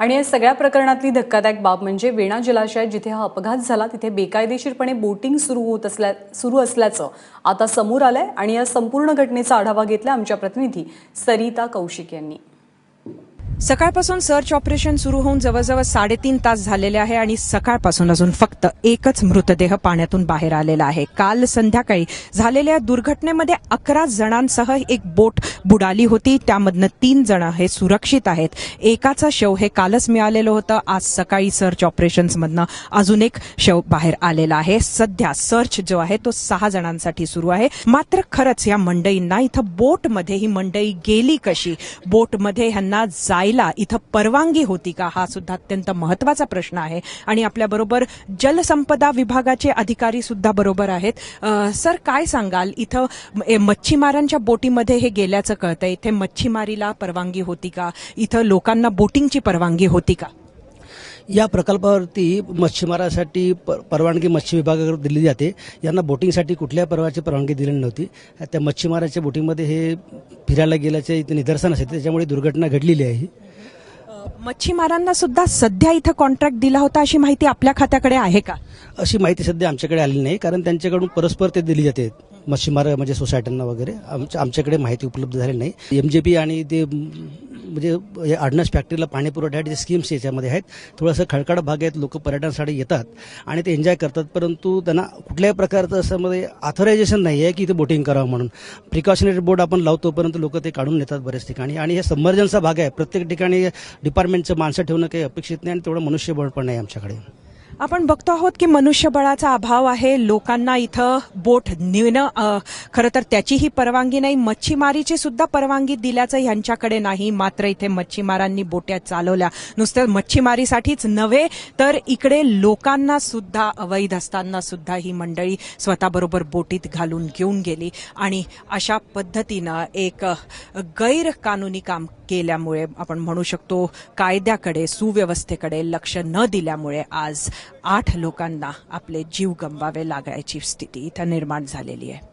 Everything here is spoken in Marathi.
आणि या सगळ्या प्रकरणातली धक्कादायक बाब म्हणजे वेणा जलाशयात जिथे हा अपघात झाला तिथे बेकायदेशीरपणे बोटिंग सुरू होत असल्या सुरू असल्याचं आता समोर आलंय आणि या संपूर्ण घटनेचा आढावा घेतला आमच्या प्रतिनिधी सरिता कौशिक यांनी. सकाळपासून सर्च ऑपरेशन सुरू होऊन जवळजवळ साडेतीन तास झालेले आहे आणि सकाळपासून अजून फक्त एकच मृतदेह पाण्यातून बाहेर आलेला आहे. काल संध्याकाळी झालेल्या दुर्घटनेमध्ये अकरा जणांसह एक बोट बुडाली होती. त्यामधनं तीन जण हे सुरक्षित आहेत. एकाचं शव हे कालच मिळालेलं होतं. आज सकाळी सर्च ऑपरेशन्समधनं अजून एक शव बाहेर आलेला आहे. सध्या सर्च जो आहे तो सहा जणांसाठी सुरू आहे. मात्र खरंच या मंडईंना इथं बोटमध्ये ही मंडई गेली कशी? बोटमध्ये ह्यांना जाय जायला इथं परवानगी होती का? हा सुद्धा अत्यंत महत्त्वाचा प्रश्न आहे. आणि आपल्याबरोबर जलसंपदा विभागाचे अधिकारी सुद्धा बरोबर आहेत. सर काय सांगाल? इथं मच्छीमारांच्या बोटीमध्ये हे गेल्याचं कळतं इथे मच्छीमारीला परवानगी होती का? इथं लोकांना बोटिंगची परवानगी होती का? या प्रकल्पावरती मच्छीमारासाठी परवानगी मच्छी विभागाकडून दिली जाते. यांना बोटिंगसाठी कुठल्याही प्रकारची परवानगी दिलेली नव्हती. त्या मच्छीमाराच्या बोटिंगमध्ये हे फिरायला गेल्याचे इथे निदर्शन असेल त्याच्यामुळे दुर्घटना घडलेली आहे. ही. मच्छीमारांना सुद्धा सध्या इथं कॉन्ट्रॅक्ट दिला होता अशी माहिती आपल्या खात्याकडे आहे का? अशी माहिती सध्या आमच्याकडे आलेली नाही कारण त्यांच्याकडून परस्पर ते दिली जाते मच्छीमार म्हणजे सोसायट्यांना वगैरे. आमच्या आमच्याकडे माहिती उपलब्ध झालेली नाही. एम जे आणि ते म्हणजे हे फॅक्टरीला पाणी पुरवठ्यासाठी स्कीम्स याच्यामध्ये आहेत. थोडंसं खडखड भाग आहेत लोक पर्यटनासाठी येतात आणि ते एन्जॉय करतात परंतु त्यांना कुठल्याही प्रकारचं असं मध्ये ऑथरायझेशन नाही आहे की इथे बोटिंग करावं म्हणून. प्रिकॉशनरी बोर्ड आपण लावतो परंतु लोक ते काढून नेतात बऱ्याच ठिकाणी. आणि हे सबमर्जनचा भाग आहे. प्रत्येक ठिकाणी डिपार्टमेंटचं माणसं ठेवणं काही अपेक्षित नाही आणि तेवढं मनुष्यबळ पण नाही आमच्याकडे. आपण बघतो आहोत की मनुष्यबळाचा अभाव आहे. लोकांना इथं बोट नेणं खरं तर त्याचीही परवानगी नाही. मच्छीमारीची सुद्धा परवानगी दिल्याचं यांच्याकडे नाही. मात्र इथे मच्छीमारांनी बोट्या चालवल्या. नुसतं मच्छीमारीसाठीच नव्हे तर इकडे लोकांना सुद्धा अवैध असताना सुद्धा ही मंडळी स्वतःबरोबर बोटीत घालून घेऊन गेली. आणि अशा पद्धतीनं एक गैरकानुनी गैरकानूनी काम केल्यामुळे आपण म्हणू शकतो कायद्याकडे सुव्यवस्थेकडे लक्ष न दिल्यामुळे आज आठ लोकांना आपले जीव गमवावे लागायची स्थिती इथं निर्माण झालेली आहे.